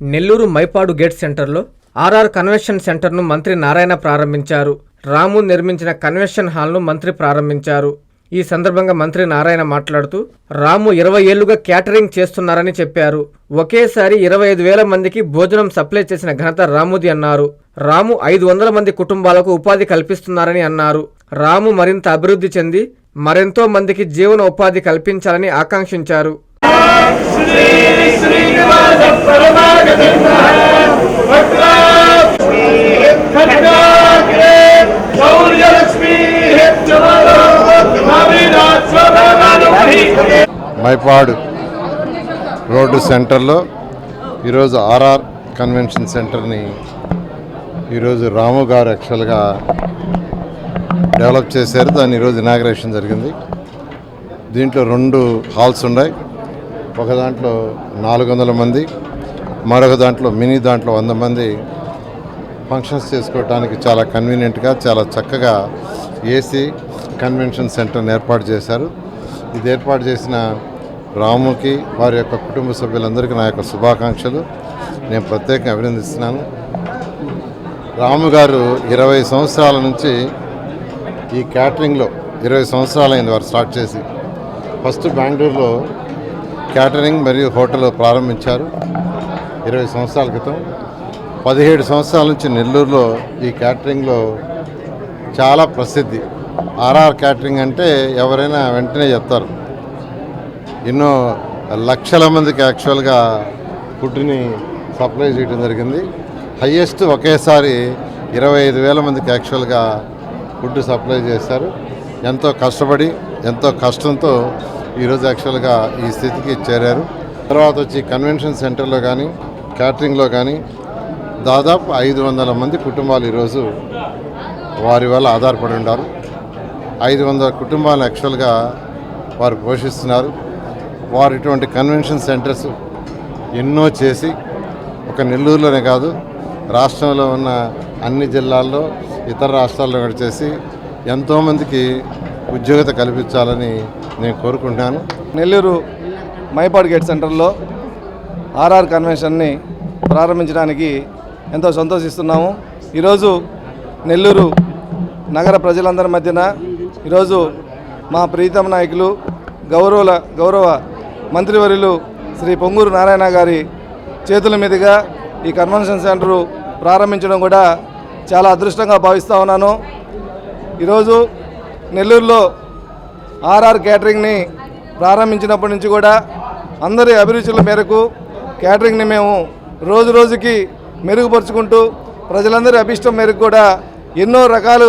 Nellore Mypadu gate సెంటర్లో RR convention సెంటర్ను మంత్రి నారాయణ ప్రారంభించారు. రాము నిర్మించిన కన్వెన్షన్ హాల్ను మంత్రి ప్రారంభించారు. ఈ సందర్భంగా మంత్రి నారాయణ మాట్లాడుతూ రాము ఇరవై ఏళ్ళుగా క్యాటరింగ్ చేస్తున్నారని చెప్పారు. ఒకేసారి ఇరవై ఐదు వేల మందికి భోజనం సప్లై చేసిన ఘనత రాముది అన్నారు. రాము ఐదు వందల మంది కుటుంబాలకు ఉపాధి కల్పిస్తున్నారని అన్నారు. రాము మరింత అభివృద్ధి చెంది మరెంతో మందికి జీవన ఉపాధి కల్పించాలని ఆకాంక్షించారు. మైపాడు రోడ్డు సెంటర్లో ఈరోజు ఆర్ఆర్ కన్వెన్షన్ సెంటర్ని ఈరోజు రాము గారు యాక్చువల్గా డెవలప్ చేశారు. దాన్ని ఈరోజు ఇనాగ్రేషన్ జరిగింది. దీంట్లో రెండు హాల్స్ ఉన్నాయి. ఒక దాంట్లో నాలుగు వందల మంది మరొక దాంట్లో మినీ దాంట్లో వంద మంది ఫంక్షన్స్ చేసుకోవడానికి చాలా కన్వీనియంట్గా చాలా చక్కగా ఏసీ కన్వెన్షన్ సెంటర్ని ఏర్పాటు చేశారు. ఇది ఏర్పాటు చేసిన రాముకి వారి యొక్క కుటుంబ సభ్యులందరికీ నా యొక్క శుభాకాంక్షలు. నేను ప్రత్యేకంగా అభినందిస్తున్నాను. రాము గారు ఇరవై సంవత్సరాల నుంచి ఈ క్యాటరింగ్లో ఇరవై సంవత్సరాలైంది వారు స్టార్ట్ చేసి. ఫస్ట్ బెంగళూరులో క్యాటరింగ్ మరియు హోటల్ ప్రారంభించారు. ఇరవై సంవత్సరాల క్రితం. పదిహేడు సంవత్సరాల నుంచి నెల్లూరులో ఈ క్యాటరింగ్లో చాలా ప్రసిద్ధి. ఆర్ఆర్ క్యాటరింగ్ అంటే ఎవరైనా వెంటనే చెప్తారు. ఎన్నో లక్షల మందికి యాక్చువల్గా ఫుడ్ని సప్లై చేయడం జరిగింది. హయ్యెస్ట్ ఒకేసారి ఇరవై ఐదు వేల మందికి యాక్చువల్గా ఫుడ్ సప్లై చేశారు. ఎంతో కష్టపడి ఎంతో కష్టంతో ఈరోజు యాక్చువల్గా ఈ స్థితికి చేరారు. తర్వాత వచ్చి కన్వెన్షన్ సెంటర్లో కానీ క్యాటరింగ్లో కానీ దాదాపు ఐదు వందల మంది కుటుంబాలు ఈరోజు వారి వల్ల ఆధారపడి ఉన్నారు ఐదు వందల కుటుంబాలు యాక్చువల్గా వారు పోషిస్తున్నారు. వారు ఇటువంటి కన్వెన్షన్ సెంటర్స్ ఎన్నో చేసి ఒక నెల్లూరులోనే కాదు రాష్ట్రంలో ఉన్న అన్ని జిల్లాల్లో ఇతర రాష్ట్రాల్లో కూడా చేసి ఎంతోమందికి ఉద్యోగత కల్పించాలని నేను కోరుకుంటున్నాను. నెల్లూరు మైపాడు గేట్ సెంటర్లో ఆర్ఆర్ కన్వెన్షన్ని ప్రారంభించడానికి ఎంతో సంతోషిస్తున్నాము. ఈరోజు నెల్లూరు నగర ప్రజలందరి మధ్యన ఈరోజు మా ప్రీతమ నాయకులు గౌరవ గౌరవ మంత్రివర్యులు శ్రీ పొంగూరు నారాయణ గారి చేతుల మీదుగా ఈ కన్వెన్షన్ సెంటరు ప్రారంభించడం కూడా చాలా అదృష్టంగా భావిస్తూ ఉన్నాను. ఈరోజు నెల్లూరులో ఆర్ఆర్ క్యాటరింగ్ని ప్రారంభించినప్పటి నుంచి కూడా అందరి అభిరుచుల మేరకు క్యాటరింగ్ని మేము రోజు రోజుకి మెరుగుపరుచుకుంటూ ప్రజలందరి అభిష్టం మేరకు కూడా ఎన్నో రకాల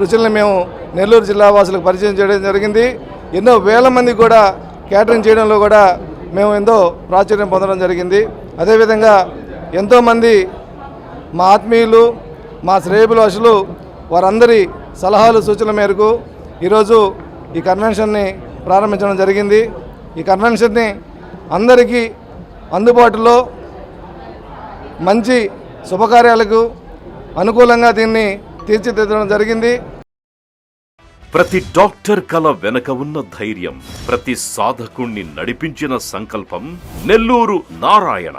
రుచులను మేము నెల్లూరు జిల్లా వాసులకు పరిచయం చేయడం జరిగింది. ఎన్నో వేల మంది కూడా క్యాటరింగ్ చేయడంలో కూడా మేము ఎంతో ప్రాచుర్యం పొందడం జరిగింది. అదేవిధంగా ఎంతోమంది మా ఆత్మీయులు మా శ్రేయభిలాషులు వారందరి సలహాలు సూచనల మేరకు ఈరోజు ఈ కన్వెన్షన్ని ప్రారంభించడం జరిగింది. ఈ కన్వెన్షన్ని అందరికీ అందుబాటులో మంచి శుభకార్యాలకు అనుకూలంగా దీన్ని తీర్చిదిద్దడం జరిగింది. ప్రతి డాక్టర్ కల వెనక ఉన్న ధైర్యం ప్రతి సాధకుణ్ణి నడిపించిన సంకల్పం నెల్లూరు నారాయణ.